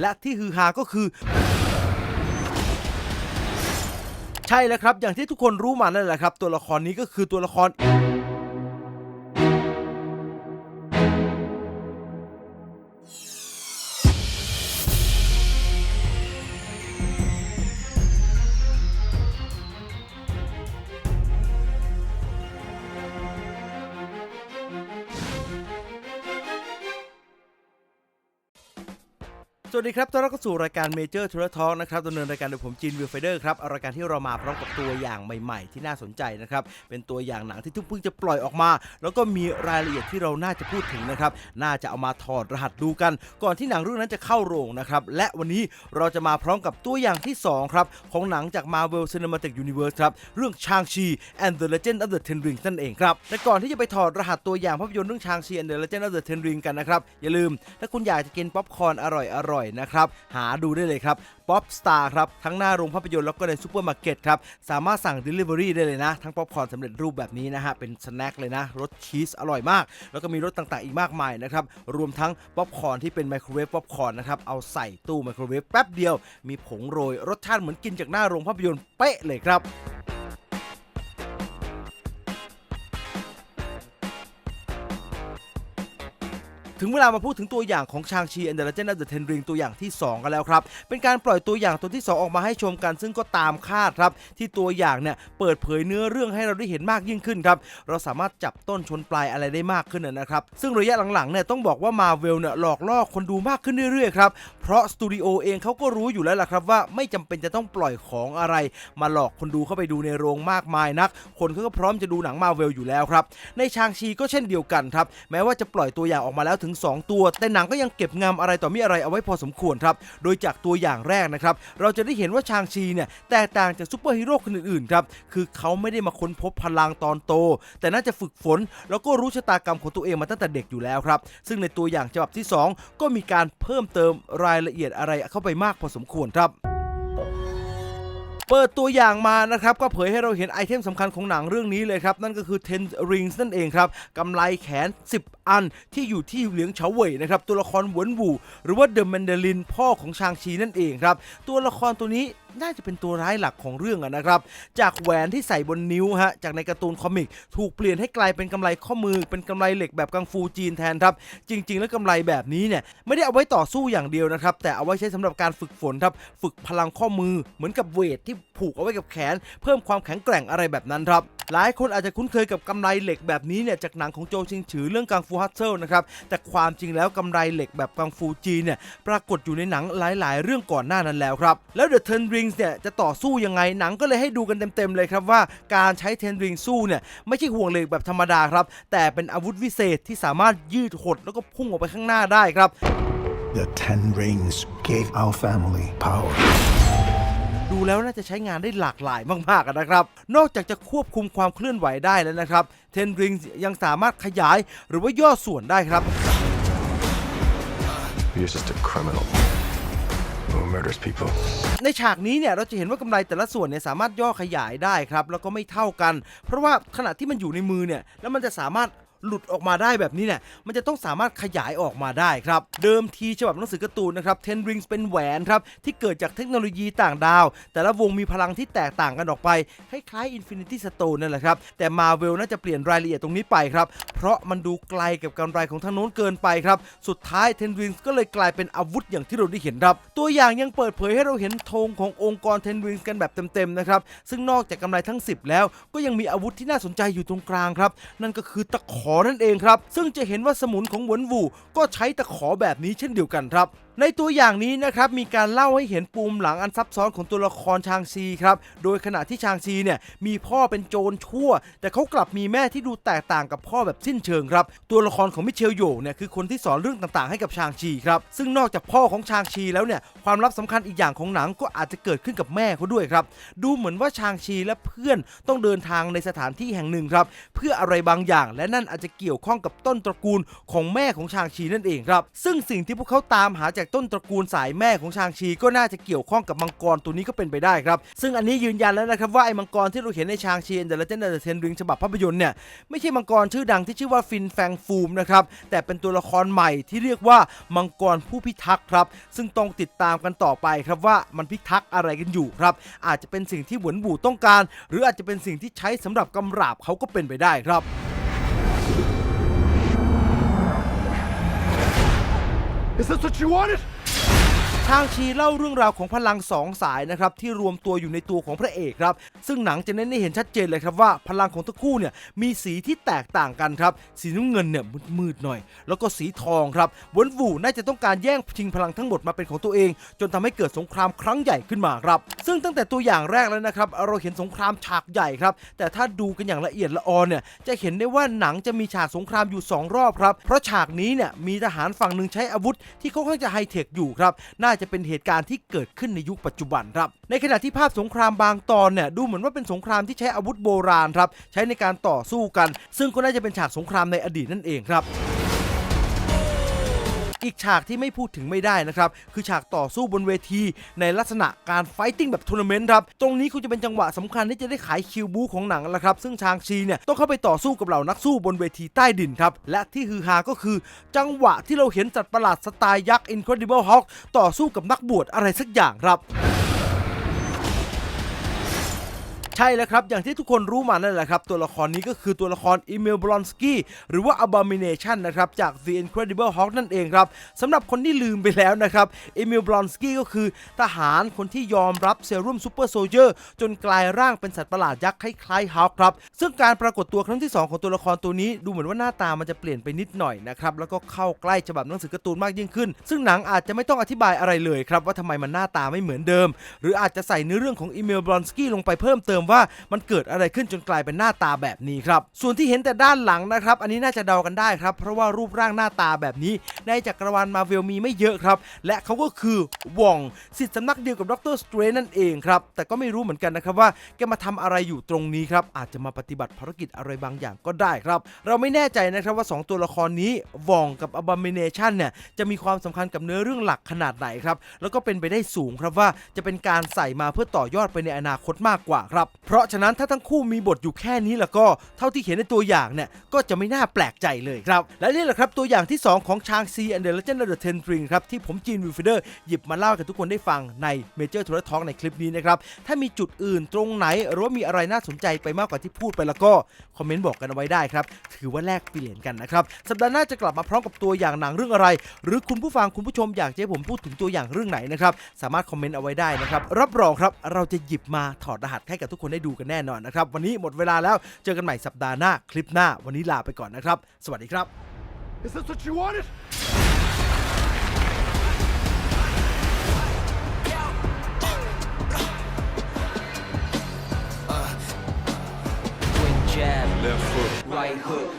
และที่ฮือฮาก็คือ ใช่แล้วครับ อย่างที่ทุกคนรู้มานั่นแหละครับ ตัวละครนี้ก็คือตัวละคร วัสดีครับต้อนรับเข้าสู่รายการ Major t o u r Talk นะครับดำเนินรายการโดยผมจินวิวไฟเดอร์ครับรายการที่เรามาพร้อมกับตัวอย่างใหม่ ๆ ที่น่าสนใจนะครับ เป็นตัวอย่างหนังที่เพิ่งจะปล่อยออกมา แล้วก็มีรายละเอียดที่เราน่าจะพูดถึงนะครับ น่าจะเอามาถอดรหัสดูกัน ก่อนที่หนังเรื่องนั้นจะเข้าโรงนะครับ และวันนี้เราจะมาพร้อมกับตัวอย่างที่2ครับของหนังจาก Marvel Cinematic Universe ครับ เรื่อง Shang-Chi and the Legend of the Ten Rings นั่นเองครับ แต่ก่อนที่จะไปถอดรหัสตัวอย่างภาพยนตร์เรื่อง Shang-Chi and the Legend of the Ten Rings กันนะครับ อย่าลืมถ้าคุณอยากจะกินป๊อปคอร์นอร่อยๆนะครับ หาดูได้เลยครับป๊อปสตาร์ครับทั้งหน้าโรงภาพยนตร์แล้วก็ในซูเปอร์มาร์เก็ตครับสามารถสั่ง Delivery ได้เลยนะ ทั้งป๊อปคอร์นสำเร็จรูปแบบนี้นะฮะเป็นสแน็คเลยนะรสชีสอร่อยมาก แล้วก็มีรสต่างๆอีกมากมายนะครับรวมทั้งป๊อปคอร์นที่เป็นไมโครเวฟป๊อปคอร์นนะครับเอาใส่ตู้ไมโครเวฟแป๊บเดียว มีผงโรยรสชาติเหมือนกินจากหน้าโรงภาพยนตร์เป๊ะเลยครับ ถึงเวลามาพูดถึงตัวอย่างของชางชีแอนเดอร์เจนเดอะเทนริงตัวอย่างที่ 2 กันแล้วครับ เป็นการปล่อยตัวอย่างตัวที่ 2 ออกมาให้ชมกัน ซึ่งก็ตามคาดครับ ที่ตัวอย่างเนี่ยเปิดเผยเนื้อเรื่องให้เราได้เห็นมากยิ่งขึ้นครับ เราสามารถจับต้นชนปลายอะไรได้มากขึ้นนะนะครับ ซึ่งระยะหลังๆเนี่ยต้องบอกว่ามาเวลเนี่ยหลอกล่อคนดูมากขึ้นเรื่อยๆครับ เพราะสตูดิโอเองเขาก็รู้อยู่แล้วล่ะครับว่าไม่จำเป็นจะต้องปล่อยของอะไร มาหลอกคนดูเข้าไปดูในโรงมากมายนัก คนเขาก็พร้อมจะดูหนังมาเวลอยู่แล้วครับ ในชางชีก็เช่นเดียวกันครับ แม้ว่าจะปล่อยตัวอย่างออกมาแล้วถึง 2 ตัว แต่หนังก็ยังเก็บงำอะไรต่อมีอะไรเอาไว้พอสมควรครับ โดยจากตัวอย่างแรกนะครับ เราจะได้เห็นว่าชางชีเนี่ยแตกต่างจากซูเปอร์ฮีโร่คนอื่นๆครับ คือเขาไม่ได้มาค้นพบพลังตอนโต แต่น่าจะฝึกฝน แล้วก็รู้ชะตากรรมของตัวเองมาตั้งแต่เด็กอยู่แล้วครับ ซึ่งในตัวอย่างฉบับที่ 2 ก็มีการเพิ่มเติมรายละเอียดอะไรเข้าไปมากพอสมควรครับ เปิดตัวอย่างมานะครับก็เผยให้เราเห็นไอเทมสำคัญของหนังเรื่องนี้เลยครับ นั่นก็คือ Ten Rings นั่นเองครับกำไลแขน 10 อันที่อยู่ที่เหลียงเฉาเว่ยนะครับ ตัวละครหวนวูหรือว่าเดอะแมนเดลินพ่อของชางชีนั่นเองครับ ตัวละครตัวนี้ น่าจะเป็นตัวร้ายหลักของเรื่องอะนะครับ จากแหวนที่ใส่บนนิ้วฮะจากในการ์ตูนคอมิก ถูกเปลี่ยนให้กลายเป็นกำไรข้อมือ เป็นกำไรเหล็กแบบกังฟูจีนแทนครับ จริง ๆ แล้วกำไรแบบนี้เนี่ยไม่ได้เอาไว้ต่อสู้อย่างเดียวนะครับ แต่เอาไว้ใช้สำหรับการฝึกฝนครับฝึกพลังข้อมือเหมือนกับเวทที่ผูกเอาไว้กับแขน เพิ่มความแข็งแกร่งอะไรแบบนั้นครับ หลายคนอาจจะคุ้นเคยกับกำไรเหล็กแบบนี้เนี่ยจากหนังของโจชิงฉือเรื่องกังฟูฮัตเซิลนะครับแต่ความจริงแล้วกำไรเหล็กแบบกังฟูจีนเนี่ยปรากฏอยู่ในหนังหลาย ๆ เรื่องก่อนหน้านั้นแล้วครับแล้ว The Ten Rings เนี่ยจะต่อสู้ยังไงหนังก็เลยให้ดูกันเต็ม ๆ เลยครับว่าการใช้ Ten Rings สู้เนี่ยไม่ใช่ห่วงเหล็กแบบธรรมดาครับแต่เป็นอาวุธวิเศษที่สามารถยืดหดแล้วก็พุ่งออกไปข้างหน้าได้ครับ The Ten Rings gave our family power. ดูแล้วน่าจะใช้งานได้หลากหลายมากๆอะนะครับ นอกจากจะควบคุมความเคลื่อนไหวได้แล้วนะครับ Ten Rings ยังสามารถขยายหรือว่าย่อส่วนได้ครับ You're just a criminal who murders people. ในฉากนี้เนี่ยเราจะเห็นว่ากำไรแต่ละส่วนเนี่ยสามารถย่อขยายได้ครับ แล้วก็ไม่เท่ากัน เพราะว่าขณะที่มันอยู่ในมือเนี่ยแล้วมันจะสามารถ หลุดออกมาได้แบบนี้เนี่ยมันจะต้องสามารถขยายออกมาได้ครับ เดิมทีฉบับหนังสือการ์ตูนนะครับ Ten Rings เป็นแหวนครับที่เกิดจากเทคโนโลยีต่างดาว แต่ละวงมีพลังที่แตกต่างกันออกไป คล้ายๆ Infinity Stone นั่นแหละครับ แต่ Marvel น่าจะเปลี่ยนรายละเอียดตรงนี้ไปครับ เพราะมันดูไกลกับกำไรของทางโน้นเกินไปครับ สุดท้าย Ten Rings ก็เลยกลายเป็นอาวุธอย่างที่เราได้เห็นครับ ตัวอย่างยังเปิดเผยให้เราเห็นธงขององค์กร Ten Rings กันแบบเต็มๆนะครับซึ่งนอกจากกำไรทั้ง 10 แล้ว ก็ยังมีอาวุธที่น่าสนใจอยู่ตรงกลางครับนั่นก็คือตะขอนั่นเองครับ ซึ่งจะเห็นว่าสมุนของหวนวูก็ใช้ตะขอแบบนี้เช่นเดียวกันครับ ในตัวอย่างนี้นะครับมีการเล่าให้เห็นปูมหลังอันซับซ้อนของตัวละครชางซีครับโดยขณะที่ชางซีเนี่ยมีพ่อเป็นโจรชั่ว แต่เขากลับมีแม่ที่ดูแตกต่างกับพ่อแบบสิ้นเชิงครับตัวละครของมิเชลโยเนี่ยคือคนที่สอนเรื่องต่างๆ ให้กับชางชีครับซึ่งนอกจากพ่อของชางชีแล้วเนี่ยความลับสำคัญอีกอย่างของหนังก็อาจจะเกิดขึ้นกับแม่เขาด้วยครับดูเหมือนว่าชางชีและเพื่อนต้องเดินทางในสถานที่แห่งหนึ่งครับเพื่ออะไรบางอย่างและนั่นอาจจะเกี่ยวข้องกับต้นตระกูลของแม่ของชางชีนั่นเองครับซึ่งสิ่งที่พวกเขาตามหาจากจากต้นตระกูลสายแม่ของชางชีก็น่าจะเกี่ยวข้องกับมังกรตัวนี้ก็เป็นไปได้ครับซึ่งอันนี้ยืนยันแล้วนะครับว่าไอ้มังกรที่เราเห็นในชางชี and the Legend of the Ten Rings ฉบับภาพยนตร์เนี่ยไม่ใช่มังกรชื่อดังที่ชื่อว่าฟินแฟงฟูมนะครับแต่เป็นตัวละครใหม่ที่เรียกว่ามังกรผู้พิทักษ์ครับซึ่งต้องติดตามกันต่อไปครับว่ามันพิทักษ์อะไรกันอยู่ครับอาจจะเป็นสิ่งที่หวนบูต้องการ หรืออาจจะเป็นสิ่งที่ใช้สำหรับกำราบเขาก็เป็นไปได้ครับ Is this what you wanted? ชางชีเล่าเรื่องราวของพลังสองสายนะครับที่รวมตัวอยู่ในตัวของพระเอกครับ ซึ่งหนังจะเน้นให้เห็นชัดเจนเลยครับว่าพลังของทั้งคู่เนี่ยมีสีที่แตกต่างกันครับ สีน้ำเงินเนี่ยมืดๆหน่อย แล้วก็สีทองครับวนวูน่าจะต้องการแย่งชิงพลังทั้งหมดมาเป็นของตัวเอง จนทำให้เกิดสงครามครั้งใหญ่ขึ้นมาครับ ซึ่งตั้งแต่ตัวอย่างแรกแล้วนะครับเราเห็นสงครามฉากใหญ่ครับ แต่ถ้าดูกันอย่างละเอียดละออเนี่ยจะเห็นได้ว่าหนังจะมีฉากสงครามอยู่สองรอบครับเพราะฉากนี้เนี่ยมีทหารฝั่งหนึ่งใช้อาวุธที่ค่อนข้างจะไฮเทคอยู่ครับน่าจะเป็นเหตุการณ์ที่เกิดขึ้นในยุคปัจจุบันครับ ในขณะที่ภาพสงครามบางตอนเนี่ยดูเหมือนว่าเป็นสงครามที่ใช้อาวุธโบราณครับใช้ในการต่อสู้กัน ซึ่งก็น่าจะเป็นฉากสงครามในอดีตนั่นเองครับ อีกฉากที่ไม่พูดถึงไม่ได้นะครับ คือฉากต่อสู้บนเวที ในลักษณะการไฟติ้งแบบทัวร์นาเมนต์ครับ ตรงนี้คงจะเป็นจังหวะสำคัญที่จะได้ขายคิวบูของหนังแล้วครับ ซึ่งชางชีเนี่ยต้องเข้าไปต่อสู้กับเหล่านักสู้บนเวทีใต้ดินครับ และที่ฮือฮาก็คือ จังหวะที่เราเห็นสัตว์ประหลาดสไตล์ยักษ์ Incredible Hulk ต่อสู้กับนักบวชอะไรสักอย่างครับ ใช่แล้วครับ อย่างที่ทุกคนรู้มานั่นแหละครับ ตัวละครนี้ก็คือตัวละครอีเมลบรอนสกี้หรือว่า Abomination นะครับจาก The Incredible Hulk นั่นเองครับสำหรับคนที่ลืมไปแล้วนะครับอีเมลบรอนสกี้ก็คือทหารคนที่ยอมรับเซรุ่มซูเปอร์โซเยอร์จนกลายร่างเป็นสัตว์ประหลาดยักษ์คล้ายๆฮัลครับ ซึ่งการปรากฏตัวครั้งที่ 2 ของตัวละครตัวนี้ดูเหมือนว่าหน้าตามันจะเปลี่ยนไปนิดหน่อยนะครับแล้วก็เข้าใกล้ฉบับหนังสือการ์ตูนมากยิ่งขึ้น ซึ่งหนังอาจจะไม่ต้องอธิบายอะไรเลยครับว่าทำไมมันหน้าตาไม่เหมือนเดิม หรืออาจจะใส่เนื้อเรื่องของอีเมลบรอนสกี้ลงไปเพิ่มเติมว่ามันเกิดอะไรขึ้นจนกลายเป็นหน้าตาแบบนี้ครับ ส่วนที่เห็นแต่ด้านหลังนะครับ อันนี้น่าจะเดากันได้ครับ เพราะว่ารูปร่างหน้าตาแบบนี้ ในจักรวาลมาเวลมีไม่เยอะครับ และเขาก็คือวองสิทธิ์สำนักเดียวกับด็อกเตอร์สเตรนนั่นเองครับ แต่ก็ไม่รู้เหมือนกันนะครับว่าแกมาทำอะไรอยู่ตรงนี้ครับ อาจจะมาปฏิบัติภารกิจอะไรบางอย่างก็ได้ครับ เราไม่แน่ใจนะครับว่า 2 ตัวละครนี้วองกับ Abomination เนี่ยจะมีความสำคัญกับเนื้อเรื่องหลักขนาดไหนครับ แล้วก็เป็นไปได้สูงครับว่าจะเป็นการใส่มาเพื่อต่อยอดไปในอนาคตมากกว่าครับเพราะฉะนั้นถ้าทั้งคู่มีบทอยู่แค่นี้แล้วก็เท่าที่เห็นในตัวอย่างเนี่ยก็จะไม่น่าแปลกใจเลยครับ และนี่แหละครับตัวอย่างที่ 2 ของชางซี and the Legend of the Ten Ring ครับ ที่ผมจีนวิวฟิเดอร์หยิบมาเล่าให้กับทุกคนได้ฟังใน Major t o u r Talk ในคลิปนี้นะครับ ถ้ามีจุดอื่นตรงไหน หรือว่ามีอะไรน่าสนใจไปมากกว่าที่พูดไปแล้วก็ คอมเมนต์บอกกันเอาไว้ได้ครับ ถือว่าแลกเปลี่ยนกันนะครับสัปดาห์หน้าจะกลับมาพร้อมกับตัวอย่างหนังเรื่องอะไร หรือคุณผู้ฟังคุณผู้ชมอยากจะให้ผมพูดถึงตัวอย่างเรื่องไหนนะครับสามารถคอมเมนต์เอาไว้ได้นะครับรับรองครับเราจะหยิบมาถอดรหัสให้กับทุกคนได้ดูกันแน่นอนนะครับ วันนี้หมดเวลาแล้วเจอกันใหม่สัปดาห์หน้าคลิปหน้า วันนี้ลาไปก่อนนะครับ สวัสดีครับ Is this what you wanted? Swing jab, left foot, right hook,